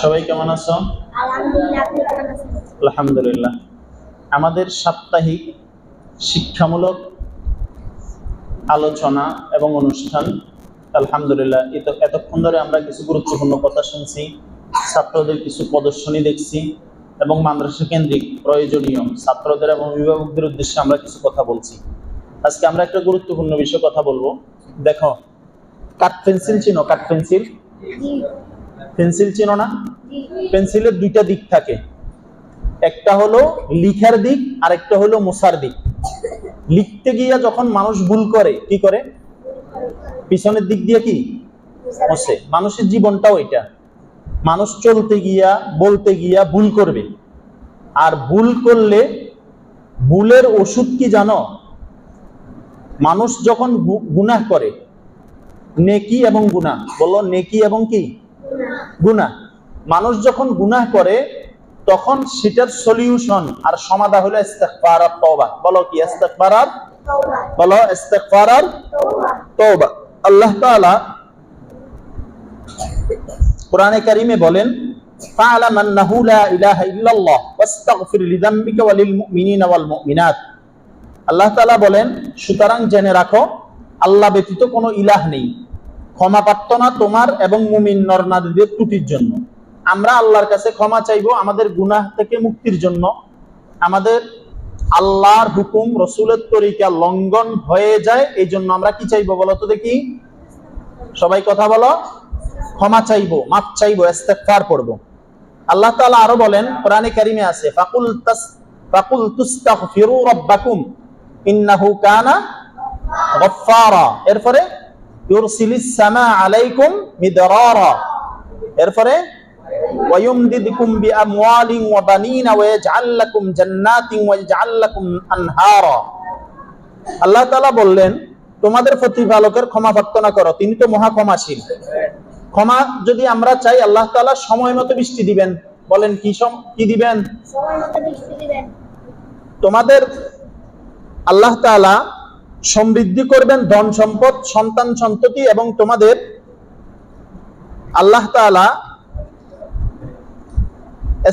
সবাই কেমন আছো? আলহামদুলিল্লাহ আমাদের সাপ্তাহিক শিক্ষামূলক আলোচনা এবং অনুষ্ঠান আলহামদুলিল্লাহ এত এতক্ষণ ধরে আমরা কিছু গুরুত্বপূর্ণ কথা শুনছি ছাত্রদের কিছু প্রদর্শনী দেখছি এবং মাদ্রাসা কেন্দ্রিক প্রয়োজনীয় ছাত্রদের এবং অভিভাবকদের উদ্দেশ্যে আমরা কিছু কথা বলছি। আজকে আমরা একটা গুরুত্বপূর্ণ বিষয়ে কথা বলব। দেখো কাঠ পেন্সিল চিনো? কাঠ পেন্সিল? পেন্সিল চিনো না? পেন্সিলের দুইটা দিক থাকে। একটা হলো লিখার দিক আর একটা হলো মোছার দিক। লিখতে গিয়া যখন মানুষ ভুল করে, কি করে? পিছনের দিক দিয়ে কি? মোছে। মানুষের জীবনটাও এটা। মানুষ চলতে গিয়া, বলতে গিয়া ভুল করবে। আর ভুল করলে ভুলের ওষুধ কি জানো? মানুষ যখন গুনাহ করে, নেকি এবং গুনাহ, বলো নেকি এবং কি? গুনাহ। মানুষ যখন গুনাহ করে, তখন সেটার সলিউশন আর সমাধা হলো তওবা। বলো কি, ইস্তেগফার আর? বলো তওবা। আল্লাহ কোরআনে কারিমে বলেন আল্লাহ তাআলা বলেন, সুতরাং জেনে রাখো, আল্লাহ ব্যতীত কোনো ইলাহ নেই। ক্ষমা প্রার্থনা তোমার এবং মুমিন নরনারীদের ত্রুটির জন্য। আমরা আল্লাহর কাছে ক্ষমা চাইব আমাদের গুনাহ থেকে মুক্তির জন্য। আমাদের আল্লাহর হুকুম, রসুলের তরিকা লঙ্ঘন হয়ে যায় এই জন্য আমরা কি চাইব বলো তো দেখি? সবাই কথা বলো। ক্ষমা চাইব, মাফ চাইব, ইস্তেগফার করব আল্লাহ তাআলা আরও বলেন, কোরআনে কারিমে আছে, ফাকুল তাস, ফাকুল তুস্তাগফিরু রাব্বাকুম, ইন্নাহু কানা গফফারা। এরপরে আলাইকুম মিদরারা এরপরে ويمددكم بأموال وبنين ويجعل لكم جنات ويجعل لكم أنهارا আল্লাহ তাআলা বললেন তোমাদের প্রতিপালকের ক্ষমা প্রার্থনা করো তিনি তো মহা ক্ষমাশীল ক্ষমা যদি আমরা চাই আল্লাহ তাআলা সময় মতো বৃষ্টি দিবেন বলেন কি সম- কি দিবেন সময় মতো বৃষ্টি দিবেন তোমাদের আল্লাহ তাআলা সমৃদ্ধি করবেন ধন সম্পদ, সন্তান সন্ততি এবং তোমাদের আল্লাহ তাআলা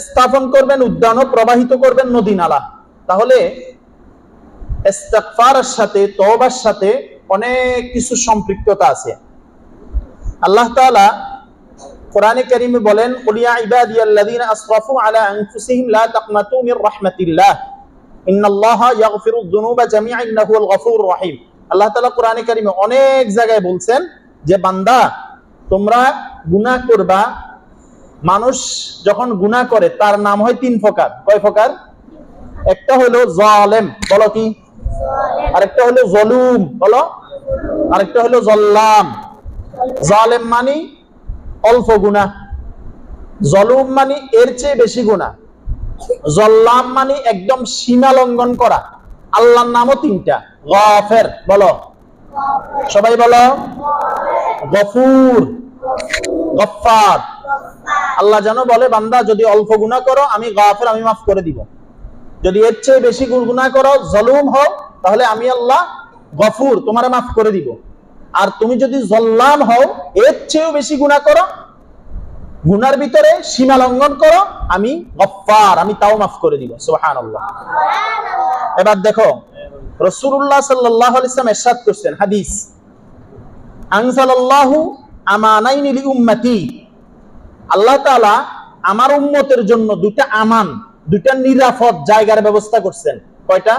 স্থাপন করবেন, উদ্যান ও প্রবাহিত করবেন নদী নালা। তাহলে সাথে সাথে অনেক কিছু সম্পৃক্ততা আছে। আল্লাহ তাআলা কোরআনে কারিমে বলেন, কুল ইয়া ইবাদিয়াল্লাযীনা আসরাফু আলা আনফুসিহিম লা তাকনাতু মির রাহমাতিল্লাহ। আল্লাহ তাআলা কোরআনে কারিমে অনেক জায়গায় বলছেন যে বান্দা তোমরা করবা। মানুষ যখন গুনাহ করে তার নাম হয় তিন প্রকার। কয় প্রকার? একটা হলো জালেম বলো কি? আরেকটা হলো জলুম বলো? আরেকটা হলো জল্লাম। জালেম মানে অল্প গুনাহ। জলুম মানে এর চেয়ে বেশি গুনাহ। জল্লাম মানে একদম সীমা লঙ্ঘন করা। আল্লাহর নামও তিনটা। গফের, বলো। সবাই বলো। গফুর গফার আল্লাহ যেন বলে, বান্দা, যদি অল্প গুনাহ করো, আমি গাফের, আমি মাফ করে দিব। যদি এর চেয়ে বেশি গুনাহ করো, জলুম হও, তাহলে আমি আল্লাহ গফুর, তোমারে মাফ করে দিব। আর তুমি যদি জল্লাম হও, এর চেয়েও বেশি গুনাহ করো গুনার ভিতরে সীমা লঙ্ঘন করো, আমি গফার আমি তাও মাফ করে দিব, সুবহানাল্লাহ। এবার দেখো রসুল্লাহ সাল্লাহ ইসলাম এরশাদ করছেন, হাদিস। আনসালাল্লাহু আমানাইনি লি উম্মতি। আল্লাহ তাআলা আমার উম্মতের জন্য দুইটা আমান, দুইটা নিরাপদ জায়গার ব্যবস্থা করছেন। কয়টা?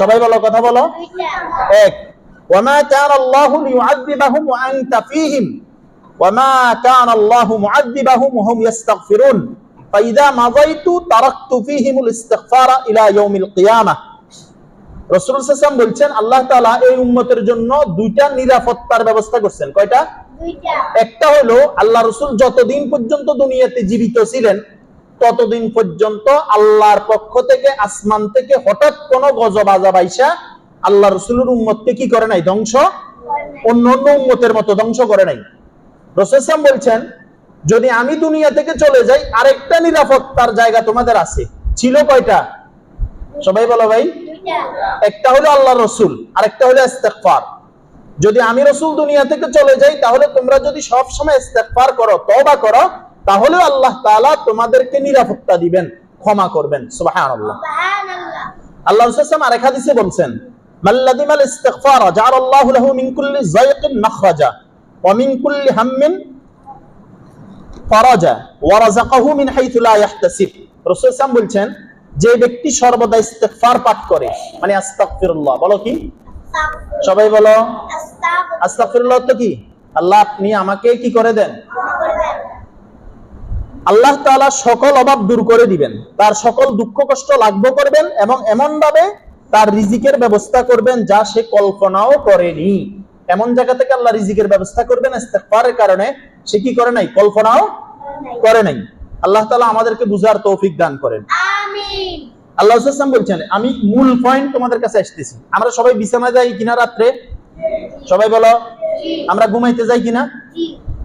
সবাই বলো, কথা বলো। এক ওয়ামা কান আল্লাহু লিউআযিবাহুম ওয়া আনতা ফীহিম। কান আল্লাহু মুআযিবাহুম ওয়া হুম ইস্তাগফিরুন ফাইদা মাযাইতু তারাকতু ফীহিমুল ইস্তিগফারা ইলা ইয়াউমিল কিয়ামাহ রাসূল বলছেন আল্লাহ তাআলা এই উম্মতের জন্য দুইটা নিরাপত্তার ব্যবস্থা করছেন। কয়টা? একটা হলো আল্লাহ রসুল যতদিন পর্যন্ত দুনিয়াতে জীবিত ছিলেন ততদিন পর্যন্ত আল্লাহর পক্ষ থেকে আসমান থেকে হঠাৎ কোন গজব আজাব আইসা আল্লাহ রসুলের উম্মতকে কি করে নাই? ধ্বংস? অন্য অন্য উম্মতের মতো ধ্বংস করে নাই। রসুলাম বলছেন যদি আমি দুনিয়া থেকে চলে যাই আরেকটা নিরাপত্তার জায়গা তোমাদের আছে। ছিল কয়টা? সবাই বলো ভাই। একটা হলো আল্লাহ রসুল আরেকটা হলো ইস্তেগফার। যদি আমি রসুল দুনিয়া থেকে চলে যাই তাহলে তোমরা যদি সব সময় ইস্তেগফার করো তওবা করো তাহলে আল্লাহ তাআলা তোমাদেরকে নিরাপত্তা দিবেন ক্ষমা করবেন। সুবহানাল্লাহ। আল্লাহ সাল্লাম আরেক হাদিসে বলছেন মাল্লাদিমাল ইস্তিগফার জাআলাল্লাহু লাহু মিন কুল্লি যায়কিন মাখরাজা। ওয়া মিন কুল্লি হাম্মিন ফারাজা ওয়া রাযাকাহু মিন হাইথু লা ইয়াহতাসিব রাসূল সাল্লাম বলছেন যে ব্যক্তি সর্বদা ইস্তিগফার পাঠ করে মানে আস্তাগফিরুল্লাহ বলো কি? সবাই বলো আস্তাগফিরুল্লাহ। তো কি? আল্লাহ আপনি আমাকে কি করে দেন? আল্লাহ তাআলা সকল অভাব দূর করে দিবেন তার সকল দুঃখ কষ্ট লাঘব করবেন এবং এমন ভাবে তার রিজিকের ব্যবস্থা করবেন যা সে কল্পনাও করেনি। এমন জায়গা থেকে আল্লাহ রিজিকের ব্যবস্থা করবেন ইস্তেকফারের কারণে। সে কি করে নাই? কল্পনাও করে নাই। আল্লাহ তালা আমাদেরকে বুঝার তৌফিক দান করেন। আল্লাহ হাসান বলছেন আমি মূল পয়েন্ট তোমাদের কাছে আসতেছি। আমরা সবাই বিছানা যাই কিনা রাত্রে? সবাই বলো আমরা ঘুমাইতে যাই কিনা?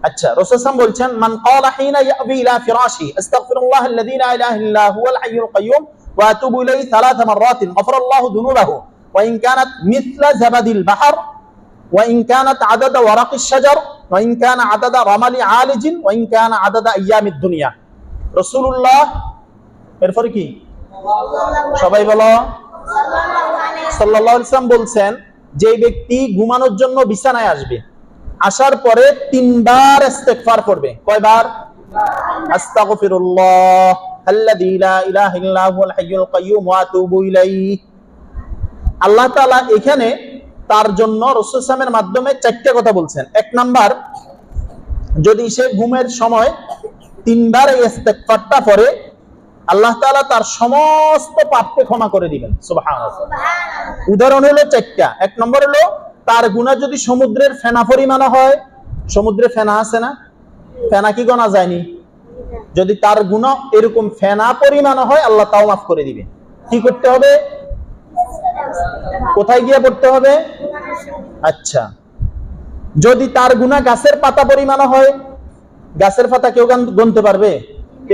আচ্ছা রসুলাম বলছেন মান ক্বালা হিনা ইয়াবি ইলা ফিরাশি আস্তাগফিরুল্লাহ আল্লাযী লা ইলাহা ইল্লা হুয়াল হাইয়ুল কাইয়্যুম ওয়া আতুবু ইলাইহি সালাসা মাররাতিন গফরাল্লাহু যুনুবাহু ওয়া ইন কানাত মিছলা জাবাদিল বাহর وان كانت عدد ورق الشجر وان كان عدد رمل عالج وان كان عدد ايام الدنيا রাসূলুল্লাহ এরপরে কি সবাই বলো সাল্লাল্লাহু আলাইহি সাল্লাল্লাহু আলাইহি ওয়াসাল্লাম বলছেন যে ব্যক্তি ঘুমানোর জন্য বিছানায় আসবে আসার পরে তিনবার ইস্তেগফার করবে কয়বার আস্তাগফিরুল্লাহ আল্লাযী লা ইলাহা ইল্লা হুয়াল হাইয়ুল কাইয়্যুম ওয়া আতুবু ইলাইহি আল্লাহ তাআলা এখানে তার জন্য রাসূল সাল্লামের মাধ্যমে চারটি কথা বলছেন। এক নাম্বার যদি সে ঘুমের সময় তিনবার এই ইস্তেগফারটা পড়ে আল্লাহ তাআলা তার সমস্ত পাপকে ক্ষমা করে দিবেন। উদাহরণ হলো চারটা। এক নম্বর হলো তার গুণা যদি সমুদ্রের ফেনা পরিমাণ হয় সমুদ্রে ফেনা আছে না? ফেনা কি গণা যায়নি? যদি তার গুণা এরকম ফেনা পরিমাণ হয় আল্লাহ তাও মাফ করে দিবে কি করতে হবে? কোথায় গিয়ে পড়তে হবে? আচ্ছা। যদি তার গুণা গাছের পাতা পরিমাণ হয়, গাছের পাতা কেউ গুনতে পারবে?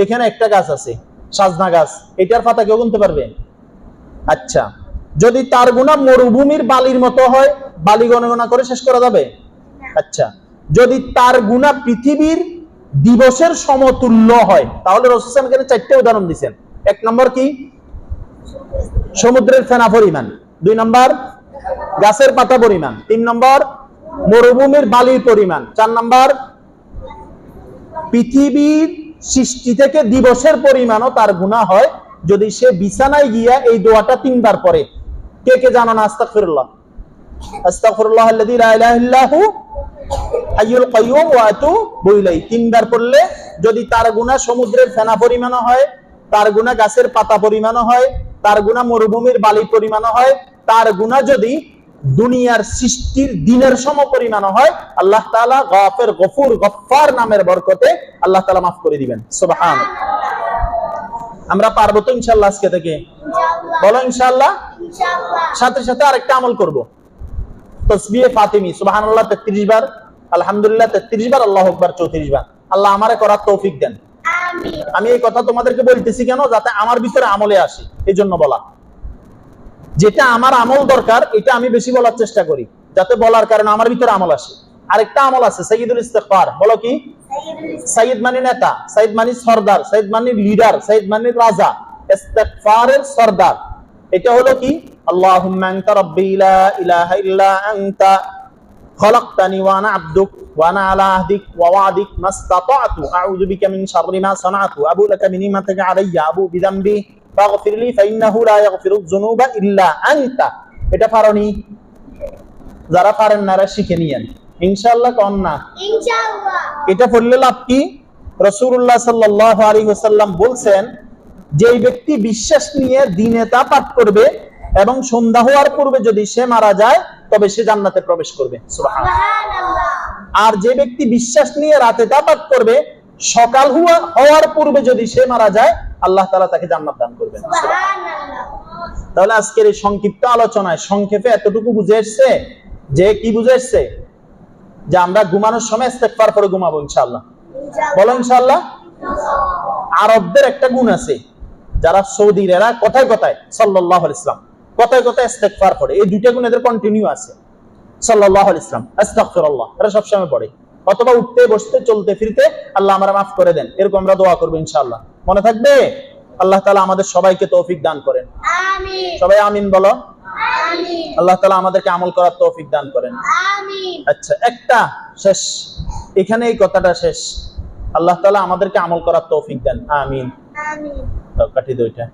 এখানে একটা গাছ আছে, সাজনা গাছ। এটার পাতা কেউ গুনতে পারবে? আচ্ছা। যদি তার গুণা মরুভূমির বালির মতো হয়, বালি গণনা করে শেষ করা যাবে? আচ্ছা। যদি তার গুণা পৃথিবীর দিবসের সমতুল্য হয়, তাহলে এখানে চারটে উদাহরণ দিচ্ছেন এক নম্বর কি? সমুদ্রের ফেনা পরিমাণ। দুই নম্বর, গাছের পাতা পরিমাণ। তিন নম্বর, মরুভূমির বালির পরিমাণ। চার নম্বর, পৃথিবীর সৃষ্টি থেকে দিবসের পরিমাণও তার গুণা হয় যদি সে বিছানায় গিয়া এই দোয়াটা তিনবার পড়ে। কে কে জানো না? আস্তাগফিরুল্লাহ। আস্তাগফিরুল্লাহ আল্লাযী লা ইলাহা ইল্লা হু হাইয়ুল কাইয়্যুম ওয়া আতুবু ইলাইহি। তিনবার পড়লে যদি তার গুনাহ সমুদ্রের ফেনা পরিমাণও হয় তার গুণা গাছের পাতা পরিমাণও হয় তার গুনাহ মরুভূমির বালি পরিমাণও হয় তার গুনাহ যদি দুনিয়ার সৃষ্টির দিনের সম পরিমাণও হয় আল্লাহ তাআলা গাফের গফুর গফফার নামের বরকতে আল্লাহ তাআলা মাফ করে দিবেন। সুবহানাল্লাহ। আমরা পারব তো ইনশাআল্লাহ আজকে থেকে। বলো ইনশাআল্লাহ। ইনশাআল্লাহ। সাথে সাথে আরেকটা আমল করব। তসবিহে ফাতিমি সুবহানাল্লাহ 33 বার আলহামদুলিল্লাহ 33 বার আল্লাহ আকবার 34 বার। আল্লাহ আমারে করার তৌফিক দেন। আমি। এই কথা তোমাদেরকে বলতেছি কেন? যাতে আমার ভিতরে আমলে আসে। এই জন্য বলা। যেটা আমার আমল দরকার এটা আমি বেশি বলার চেষ্টা করি। যাতে বলার কারণে আমার ভিতরে আমল আসে। আরেকটা আমল আছে সাইয়্যিদুল ইস্তিগফার। বলো কি? সাইয়্যিদ মানে নেতা সাইয়্যিদ মানে সর্দার সাইয়্যিদ মানে লিডার সাইয়্যিদ মানে রাজা। ইস্তিগফারের সর্দার। এটা হলো কি? আল্লাহ ইলাহা ইল্লা আনতা। খলকতানি আব্দুক আলা আহদিক মাস্তাতাতু আউযু বিকা মিন শাররি মা সানাতু আলাইয়া। আবু বিযামবি ফাইন্নাহু লা যুনুবা ইল্লা আনতা। এটা পারনি? যারা পারেন শিখে নিয়েন। ইনশাআল্লাহ কোন না? ইনশাআল্লাহ। এটা পড়লে লাভ কি? রাসূলুল্লাহ সাল্লাল্লাহু আলাইহি ওয়াসাল্লাম বলছেন যে ব্যক্তি বিশ্বাস নিয়ে দিনে তা পাঠ করবে এবং সন্ধ্যা হওয়ার পূর্বে যদি সে মারা যায় তবে সে জান্নাতে প্রবেশ করবে। আর যে ব্যক্তি বিশ্বাস নিয়ে রাতে তা পাঠ করবে সকাল হওয়া হওয়ার পূর্বে যদি সে মারা যায় আল্লাহ তাআলা তাকে জান্নাত দান করবেন। তাহলে আজকের এই সংক্ষিপ্ত আলোচনায় সংক্ষেপে এতটুকু বুঝে এসছে যে কি বুঝে এসছে? যে আমরা ঘুমানোর সময় ইস্তেগফার পরে ঘুমাবো ইনশাল্লাহ বলো ইনশাআল্লাহ। আরবদের একটা গুণ আছে যারা সৌদির এরা কথায় কথায় আলাইহি ইসলাম কথায় কথায় ইস্তেগফার পড়ে। এই দুইটা গুণ এদের কন্টিনিউ আছে। সাল্লাহ ইসলাম আস্তাগফিরুল্লাহ। এরা সবসময় পড়ে। অথবা উঠতে বসতে চলতে ফিরতে আল্লাহ আমরা মাফ করে দেন। এরকম আমরা দোয়া করব ইনশাআল্লাহ। মনে থাকবে? আল্লাহ তালা আমাদের সবাইকে তৌফিক দান করেন। সবাই আমিন বলো? আল্লাহ তালা আমাদেরকে আমল করার তৌফিক দান করেন। আচ্ছা একটা শেষ। এখানে এই কথাটা শেষ। আল্লাহ তালা আমাদেরকে আমল করার তৌফিক দেন। আমিন। আমিন। কাটি দুইটা